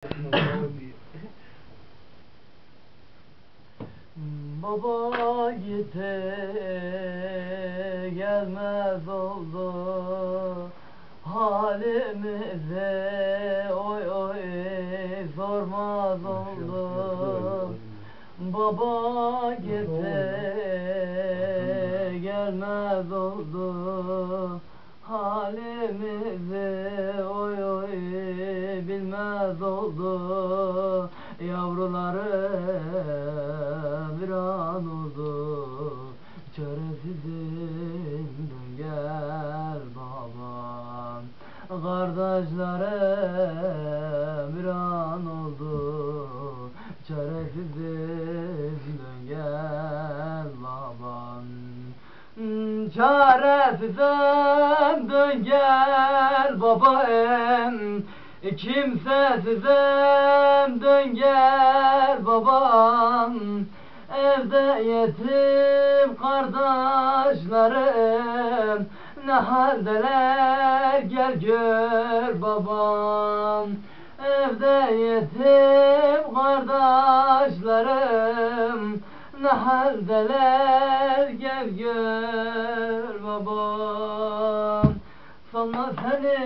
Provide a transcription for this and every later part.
Baba gitti gelmez oldu. Halimize oy oy sormaz oldu. Baba gitti gelmez oldu. Bilmez oldu yavrularım bir an oldu. Çaresizim dön gel babam kardeşlerim bir an oldu. Çaresizim dön gel babam Çaresizim dön gel babam Kimsesizim dön gel babam. Evde yetim kardeşlerim. Ne haldeler gel gör babam. Evde yetim kardeşlerim. Ne haldeler gel gör babam Sanma seni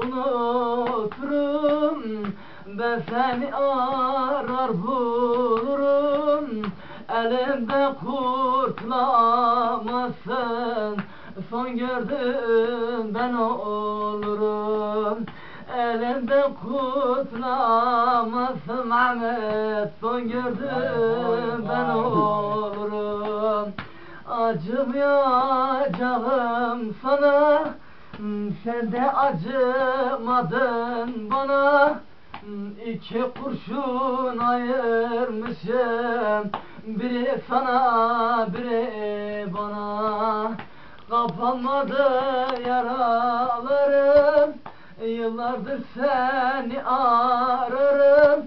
unuturum. Ben seni arar bulurum. Elimde kurtulamazsın Son gördüm ben olurum. Elimde kurtulamazsın Mehmet. Son gördüm ben olurum. Acımayacağım sana Sen de acımadın bana. İki kurşun ayırmışım Biri sana biri bana. Kapanmadı yaralarım. Yıllardır seni ararım.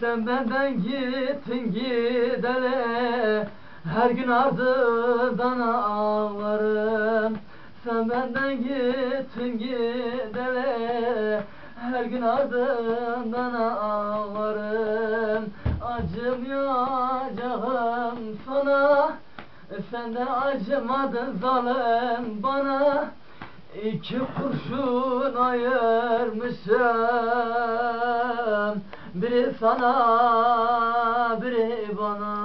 Sen benden gittin gideli Her gün ardından ağlarım Sen benden gittin gideli Her gün ardından ağlarım. Acımayacağım sana. Sen de acımadın zalim bana. İki kurşun ayırmışım. Biri sana biri bana